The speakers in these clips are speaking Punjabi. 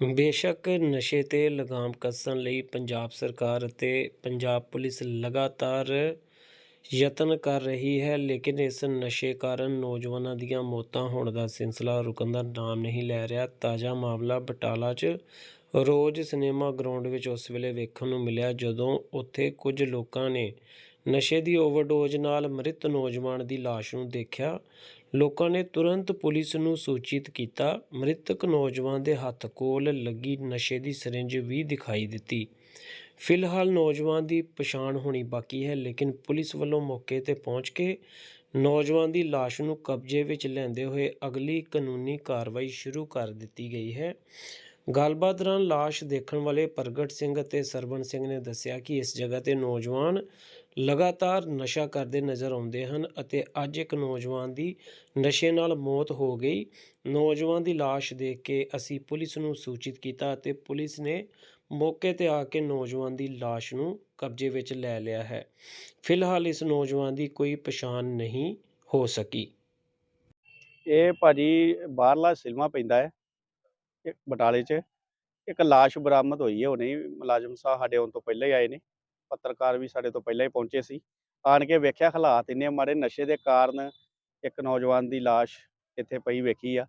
ਬੇਸ਼ੱਕ ਨਸ਼ੇ 'ਤੇ ਲਗਾਮ ਕੱਸਣ ਲਈ ਪੰਜਾਬ ਸਰਕਾਰ ਅਤੇ ਪੰਜਾਬ ਪੁਲਿਸ ਲਗਾਤਾਰ ਯਤਨ ਕਰ ਰਹੀ ਹੈ, ਲੇਕਿਨ ਇਸ ਨਸ਼ੇ ਕਾਰਨ ਨੌਜਵਾਨਾਂ ਦੀਆਂ ਮੌਤਾਂ ਹੋਣ ਦਾ ਸਿਲਸਿਲਾ ਰੁਕਣ ਦਾ ਨਾਮ ਨਹੀਂ ਲੈ ਰਿਹਾ। ਤਾਜ਼ਾ ਮਾਮਲਾ ਬਟਾਲਾ 'ਚ ਰੋਜ਼ ਸਿਨੇਮਾ ਗਰਾਊਂਡ ਵਿੱਚ ਉਸ ਵੇਲੇ ਵੇਖਣ ਨੂੰ ਮਿਲਿਆ, ਜਦੋਂ ਉੱਥੇ ਕੁਝ ਲੋਕਾਂ ਨੇ ਨਸ਼ੇ ਦੀ ਓਵਰਡੋਜ਼ ਨਾਲ ਮ੍ਰਿਤ ਨੌਜਵਾਨ ਦੀ ਲਾਸ਼ ਨੂੰ ਦੇਖਿਆ, ਲੋਕਾਂ ਨੇ ਤੁਰੰਤ ਪੁਲਿਸ ਨੂੰ ਸੂਚਿਤ ਕੀਤਾ, ਮ੍ਰਿਤਕ ਨੌਜਵਾਨ ਦੇ ਹੱਥ ਕੋਲ ਲੱਗੀ ਨਸ਼ੇ ਦੀ ਸਿਰਿੰਜ ਵੀ ਦਿਖਾਈ ਦਿੱਤੀ। ਫਿਲਹਾਲ ਨੌਜਵਾਨ ਦੀ ਪਛਾਣ ਹੋਣੀ ਬਾਕੀ ਹੈ, ਲੇਕਿਨ ਪੁਲਿਸ ਵੱਲੋਂ ਮੌਕੇ ਤੇ ਪਹੁੰਚ ਕੇ ਨੌਜਵਾਨ ਦੀ ਲਾਸ਼ ਨੂੰ ਕਬਜ਼ੇ ਵਿੱਚ ਲੈਂਦੇ ਹੋਏ ਅਗਲੀ ਕਾਨੂੰਨੀ ਕਾਰਵਾਈ ਸ਼ੁਰੂ ਕਰ ਦਿੱਤੀ ਗਈ ਹੈ। ਗੱਲਬਾਤ ਦੌਰਾਨ ਲਾਸ਼ ਦੇਖਣ ਵਾਲੇ ਪ੍ਰਗਟ ਸਿੰਘ ਅਤੇ ਸਰਵਣ ਸਿੰਘ ਨੇ ਦੱਸਿਆ ਕਿ ਇਸ ਜਗ੍ਹਾ ਤੇ ਨੌਜਵਾਨ ਲਗਾਤਾਰ ਨਸ਼ਾ ਕਰਦੇ ਨਜ਼ਰ ਆਉਂਦੇ ਹਨ ਅਤੇ ਅੱਜ ਇੱਕ ਨੌਜਵਾਨ ਦੀ ਨਸ਼ੇ ਨਾਲ ਮੌਤ ਹੋ ਗਈ। ਨੌਜਵਾਨ ਦੀ ਲਾਸ਼ ਦੇਖ ਕੇ ਅਸੀਂ ਪੁਲਿਸ ਨੂੰ ਸੂਚਿਤ ਕੀਤਾ ਅਤੇ ਪੁਲਿਸ ਨੇ ਮੌਕੇ ਤੇ ਆ ਕੇ ਨੌਜਵਾਨ ਦੀ ਲਾਸ਼ ਨੂੰ ਕਬਜ਼ੇ ਵਿੱਚ ਲੈ ਲਿਆ ਹੈ। ਫਿਲਹਾਲ ਇਸ ਨੌਜਵਾਨ ਦੀ ਕੋਈ ਪਛਾਣ ਨਹੀਂ ਹੋ ਸਕੀ। ਇਹ ਭਾਜੀ ਬਾਹਰਲਾ ਸਿਲਮਾ ਪੈਂਦਾ ਹੈ ਇਹ ਬਟਾਲੇ 'ਚ। ਇੱਕ ਲਾਸ਼ ਬਰਾਮਦ ਹੋਈ ਹੈ ਹੁਣੇ ਹੀ ਮੁਲਾਜ਼ਮ ਸਾਹਿਬ ਸਾਡੇ ਆਉਣ ਤੋਂ ਪਹਿਲਾਂ ਹੀ ਆਏ ਨੇ। ਪੱਤਰਕਾਰ ਵੀ ਸਾਡੇ ਤੋਂ ਪਹਿਲਾਂ ਹੀ ਪਹੁੰਚੇ ਸੀ। ਆਣ ਕੇ ਵੇਖਿਆ ਹਾਲਾਤ ਇੰਨੇ ਮਾੜੇ ਨਸ਼ੇ ਦੇ ਕਾਰਨ ਇੱਕ ਨੌਜਵਾਨ ਦੀ ਲਾਸ਼ ਇੱਥੇ ਪਈ ਵੇਖੀ ਆ।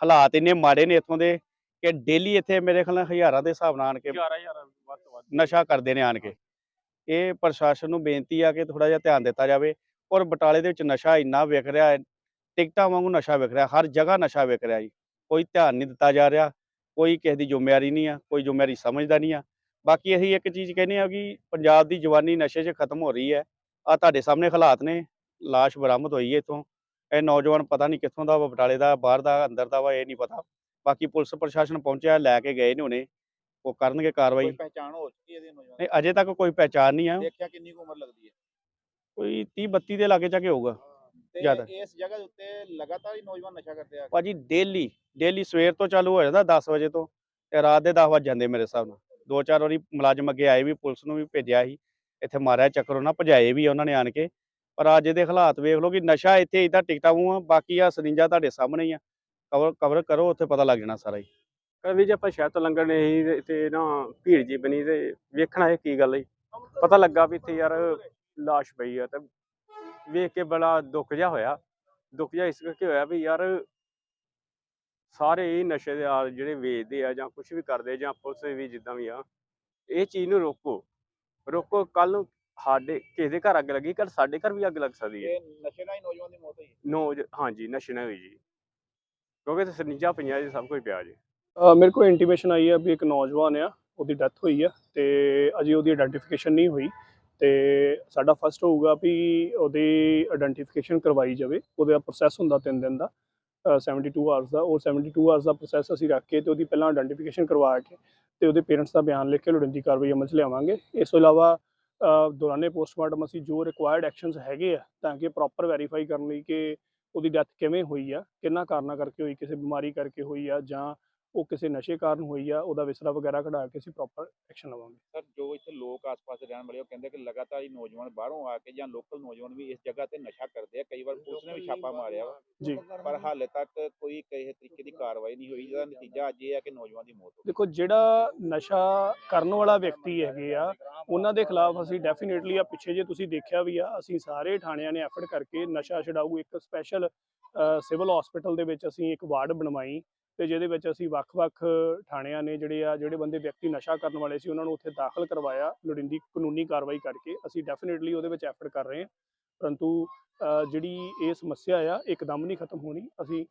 ਹਾਲਾਤ ਇੰਨੇ ਮਾੜੇ ਨੇ ਇੱਥੋਂ ਦੇ ਕਿ ਡੇਲੀ ਇੱਥੇ ਮੇਰੇ ਖਿਆਲ ਨਾਲ ਹਜ਼ਾਰਾਂ ਦੇ ਹਿਸਾਬ ਨਾਲ ਆਣ ਕੇ 11000 ਵੱਧ ਤੋਂ ਵੱਧ। ਨਸ਼ਾ ਕਰਦੇ ਨੇ ਆਣ ਕੇ ਇਹ ਪ੍ਰਸ਼ਾਸਨ ਨੂੰ ਬੇਨਤੀ ਆ ਕਿ ਥੋੜਾ ਜਿਹਾ ਧਿਆਨ ਦਿੱਤਾ ਜਾਵੇ ਔਰ ਬਟਾਲੇ ਦੇ ਵਿੱਚ ਨਸ਼ਾ ਇੰਨਾ ਵਿਕ ਰਿਹਾ ਹੈ ਟਿਕਟਾਂ ਵਾਂਗੂ ਨਸ਼ਾ ਵਿਕ ਰਿਹਾ ਹਰ ਜਗ੍ਹਾ ਨਸ਼ਾ ਵਿਕ ਰਿਹਾ ਜੀ। ਕੋਈ ਧਿਆਨ ਨਹੀਂ ਦਿੱਤਾ ਜਾ ਰਿਹਾ ਕੋਈ ਕਿਸੇ ਦੀ ਜ਼ਿੰਮੇਵਾਰੀ ਨਹੀਂ ਆ ਕੋਈ ਜ਼ਿੰਮੇਵਾਰੀ ਸਮਝਦਾ ਨਹੀਂ ਆ। ਬਾਕੀ ਅਸੀਂ ਇੱਕ ਚੀਜ਼ ਕਹਿੰਦੇ ਆ ਕਿ ਪੰਜਾਬ ਦੀ ਜਵਾਨੀ ਨਸ਼ੇ 'ਚ ਖਤਮ ਹੋ ਰਹੀ ਹੈ। ਆ ਤੁਹਾਡੇ ਸਾਹਮਣੇ ਹਾਲਾਤ ਨੇ ਲਾਸ਼ ਬਰਾਮਦ ਹੋਈ ਹੈ ਇੱਥੋਂ। ਇਹ ਨੌਜਵਾਨ ਪਤਾ ਨਹੀਂ ਕਿੱਥੋਂ ਦਾ ਵਾ ਬਟਾਲੇ ਦਾ ਬਾਹਰ ਦਾ ਅੰਦਰ ਦਾ ਵਾ ਇਹ ਨਹੀਂ ਪਤਾ। ਬਾਕੀ ਪੁਲਿਸ ਪ੍ਰਸ਼ਾਸਨ ਪਹੁੰਚਿਆ ਲੈ ਕੇ ਗਏ ਨੇ ਹੁਣੇ ਉਹ ਕਰਨਗੇ ਕਾਰਵਾਈ। ਕੋਈ ਪਹਿਚਾਣ ਹੋ ਚੁੱਕੀ ਇਹਦੇ ਨੌਜਵਾਨ? ਨਹੀਂ ਅਜੇ ਤੱਕ ਕੋਈ ਪਹਿਚਾਣ ਨਹੀਂ ਆ। ਦੇਖਿਆ ਕਿੰਨੀ ਉਮਰ ਲੱਗਦੀ ਹੈ? ਕੋਈ 30 32 ਦੇ ਲਾਗੇ ਜਾ ਕੇ ਹੋਊਗਾ ਜ਼ਿਆਦਾ। ਇਸ ਜਗ੍ਹਾ ਦੇ ਉੱਤੇ ਲਗਾਤਾਰ ਹੀ ਨੌਜਵਾਨ ਨਸ਼ਾ ਕਰਦੇ ਆ। ਭਾਜੀ ਡੇਲੀ ਡੇਲੀ ਸਵੇਰ ਤੋਂ ਚਾਲੂ ਹੋ ਜਾਂਦਾ 10 ਵਜੇ ਤੋਂ ਤੇ ਰਾਤ ਦੇ 10 ਵਜ ਜਾਂਦੇ ਮੇਰੇ ਹਿਸਾਬ ਨਾਲ। ਦੋ ਚਾਰ ਵਾਰੀ ਮੁਲਾਜ਼ਮ ਅੱਗੇ ਆਏ ਵੀ ਪੁਲਿਸ ਨੂੰ ਵੀ ਭੇਜਿਆ ਸੀ। ਇੱਥੇ ਮਾਰਿਆ ਚੱਕਰ ਉਹਨਾਂ ਭਜਾਏ ਵੀ ਉਹਨਾਂ ਨੇ ਆਣ ਕੇ। ਪਰ ਅੱਜ ਦੇ ਹਾਲਾਤ ਵੇਖ ਲਓ ਕਿ ਨਸ਼ਾ ਇੱਥੇ ਇਦਾਂ ਟਿਕਟਾ ਆ ਬਾਕੀ ਆ ਸਰਿੰਜਾ ਤੁਹਾਡੇ ਸਾਹਮਣੇ ਹੀ ਆ। ਕਵਰ ਕਵਰ ਕਰੋ, ਉੱਥੇ ਪਤਾ ਲੱਗ ਜਾਣਾ ਸਾਰਾ ਹੀ। ਵੀ ਜੇ ਆਪਾਂ ਸ਼ਹਿਰ ਤੋਂ ਲੰਘਣੇ ਸੀ ਤੇ ਨਾ ਭੀੜ ਜੀ ਬਣੀ ਤੇ ਵੇਖਣਾ ਇਹ ਕੀ ਗੱਲ ਹੈ ਪਤਾ ਲੱਗਾ ਵੀ ਇੱਥੇ ਯਾਰ ਲਾਸ਼ ਪਈ ਆ ਤੇ ਵੇਖ ਕੇ ਬੜਾ ਦੁੱਖ ਜਿਹਾ ਹੋਇਆ। ਦੁੱਖ ਜਿਹਾ ਇਸ ਕਰਕੇ ਹੋਇਆ ਵੀ ਯਾਰ ਸਾਰੇ ਹੀ ਨਸ਼ੇ ਦੇ ਆ ਜਿਹੜੇ ਵੇਚਦੇ ਆ ਜਾਂ ਕੁਝ ਵੀ ਕਰਦੇ ਜਾਂ ਪੁਲਿਸ ਵੀ ਜਿੱਦਾਂ ਵੀ ਆ ਇਹ ਚੀਜ਼ ਨੂੰ ਰੋਕੋ। ਰੋਕੋ ਕੱਲ ਨੂੰ ਸਾਡੇ ਕਿਸੇ ਦੇ ਘਰ ਅੱਗ ਲੱਗੀ ਕੱਲ ਸਾਡੇ ਘਰ ਵੀ ਅੱਗ ਲੱਗ ਸਕਦੀ ਹੈ। ਇਹ ਨਸ਼ੇ ਨਾਲ ਹੀ ਨੌਜਵਾਨ ਦੀ ਮੌਤ ਹੋਈ ਹੈ। ਨੋ ਹਾਂਜੀ ਨਸ਼ੇ ਨਾਲ ਹੋਈ ਜੀ। ਕਿਉਂਕਿ ਤੇ ਸਰਿੰਜਾਂ ਪਈਆਂ ਜੀ ਸਭ ਕੁਝ ਪਿਆ ਜੀ। ਅ, ਮੇਰੇ ਕੋਲ ਇੰਟੀਮੇਸ਼ਨ ਆਈ ਹੈ ਵੀ ਇੱਕ ਨੌਜਵਾਨ ਆ ਉਹਦੀ ਡੈਥ ਹੋਈ ਆ ਤੇ ਅਜੇ ਉਹਦੀ ਆਇਡੈਂਟੀਫਿਕੇਸ਼ਨ ਨਹੀਂ ਹੋਈ ਤੇ ਸਾਡਾ ਫਸਟ ਹੋਊਗਾ ਵੀ ਉਹਦੀ ਆਇਡੈਂਟੀਫਿਕੇਸ਼ਨ ਕਰਵਾਈ ਜਾਵੇ ਉਹਦਾ ਪ੍ਰੋਸੈਸ ਹੁੰਦਾ 3 ਦਿਨ ਦਾ। 72 ਆਵਰਸ ਦਾ, ਉਹ 72 ਆਵਰਸ ਦਾ ਪ੍ਰੋਸੈਸ ਅਸੀਂ ਰੱਖ ਕੇ ਤੇ ਉਹਦੀ ਪਹਿਲਾਂ ਆਇਡੈਂਟੀਫਿਕੇਸ਼ਨ ਕਰਵਾ ਕੇ ਤੇ ਉਹਦੇ ਪੇਰੈਂਟਸ ਦਾ ਬਿਆਨ ਲਿਖ ਕੇ ਲੋੜੀਂਦੀ ਕਾਰਵਾਈ ਅਮਲ 'ਚ ਲਿਆਵਾਂਗੇ। ਇਸ ਤੋਂ ਇਲਾਵਾ ਦੌਰਾਨੇ ਪੋਸਟਮਾਰਟਮ ਅਸੀਂ ਜੋ ਰਿਕੁਆਇਰਡ ਐਕਸ਼ਨਸ ਹੈਗੇ ਆ ਤਾਂ ਕਿ ਪ੍ਰੋਪਰ ਵੈਰੀਫਾਈ ਕਰਨ ਲਈ ਕਿ ਉਹਦੀ ਡੈਥ ਕਿਵੇਂ ਹੋਈ ਆ, ਕਿੰਨਾ ਕਾਰਨਾਂ ਕਰਕੇ ਹੋਈ, ਕਿਸੇ ਬਿਮਾਰੀ ਕਰਕੇ ਹੋਈ ਆ ਜਾਂ ਉਹ ਕਿਸੇ ਨਸ਼ੇ ਕਾਰਨ ਹੋਈ ਆ ਉਹਦਾ ਵਿਸਰਾ ਵਗੈਰਾ ਕਢਾ ਕੇ ਅਸੀਂ ਪ੍ਰੋਪਰ ਐਕਸ਼ਨ ਲਵਾਂਗੇ। ਸਰ ਜੋ ਇੱਥੇ ਲੋਕ ਆਸ-ਪਾਸ ਦੇ ਰਹਿਣ ਵਾਲੇ ਉਹ ਕਹਿੰਦੇ ਕਿ ਲਗਾਤਾਰ ਹੀ ਨੌਜਵਾਨ ਬਾਹਰੋਂ ਆ ਕੇ ਜਾਂ ਲੋਕਲ ਨੌਜਵਾਨ ਵੀ ਇਸ ਜਗ੍ਹਾ ਤੇ ਨਸ਼ਾ ਕਰਦੇ ਆ। ਕਈ ਵਾਰ ਪੁਲਿਸ ਨੇ ਵੀ ਛਾਪਾ ਮਾਰਿਆ ਵਾ। ਜੀ। ਪਰ ਹਾਲੇ ਤੱਕ ਕੋਈ ਕਿਸੇ ਤਰੀਕੇ ਦੀ ਕਾਰਵਾਈ ਨਹੀਂ ਹੋਈ। ਜਿਹਦਾ ਨਤੀਜਾ ਅੱਜ ਇਹ ਹੈ ਕਿ ਨੌਜਵਾਨ ਦੀ ਮੌਤ ਹੋ ਦੇਖੋ ਜਿਹੜਾ ਨਸ਼ਾ ਕਰਨ ਵਾਲਾ ਵਿਅਕਤੀ ਹੈਗੇ ਆ ਉਹਨਾਂ ਦੇ ਖਿਲਾਫ ਅਸੀਂ ਡੈਫੀਨੇਟਲੀ ਆ ਪਿੱਛੇ ਜੇ ਤੁਸੀਂ ਦੇਖਿਆ ਵੀ ਆ ਅਸੀਂ ਸਾਰੇ ਥਾਣਿਆਂ ਨੇ ਐਫਰਟ ਕਰਕੇ ਨਸ਼ਾ ਛਡਾਊ ਇੱਕ ਸਪੈਸ਼ਲ ਸਿਵਲ ਹਸਪੀਟਲ ਦੇ ਵਿੱਚ ਅਸੀਂ ਇੱਕ ਵਾਰਡ ਬਣਵਾਈ। ਤੇ ਜਿਹਦੇ ਵਿੱਚ ਅਸੀਂ ਵੱਖ-ਵੱਖ ਥਾਣਿਆਂ ਨੇ ਜਿਹੜੇ ਆ, ਜਿਹੜੇ ਬੰਦੇ ਵਿਅਕਤੀ ਨਸ਼ਾ ਕਰਨ ਵਾਲੇ ਸੀ, ਉਹਨਾਂ ਨੂੰ ਉੱਥੇ ਦਾਖਲ ਕਰਵਾਇਆ, ਲੋੜੀਂਦੀ ਕਾਨੂੰਨੀ ਕਾਰਵਾਈ ਕਰਕੇ। ਅਸੀਂ ਡੈਫੀਨੇਟਲੀ ਉਹਦੇ ਵਿੱਚ ਐਫਰਟ ਕਰ ਰਹੇ ਹਾਂ। ਪਰੰਤੂ ਜਿਹੜੀ ਇਹ ਸਮੱਸਿਆ ਆ ਇੱਕਦਮ ਨਹੀਂ ਖਤਮ ਹੋਣੀ। ਅਸੀਂ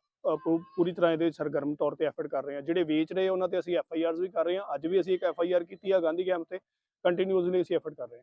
ਪੂਰੀ ਤਰ੍ਹਾਂ ਇਹਦੇ ਸਰਗਰਮ ਤੌਰ ਤੇ ਐਫਰਟ ਕਰ ਰਹੇ ਹਾਂ। ਜਿਹੜੇ ਵੇਚ ਰਹੇ ਉਹਨਾਂ ਤੇ ਅਸੀਂ ਐਫ ਆਈ ਆਰਜ਼ ਵੀ ਕਰ ਰਹੇ ਹਾਂ। ਅੱਜ ਵੀ ਅਸੀਂ ਇੱਕ ਐਫ ਆਈ ਆਰ ਕੀਤੀ ਆ, ਗਾਂਧੀ ਕੈਂਪ ਤੇ। ਕੰਟੀਨਿਊਸਲੀ ਅਸੀਂ ਐਫਰਟ ਕਰ ਰਹੇ ਹਾਂ।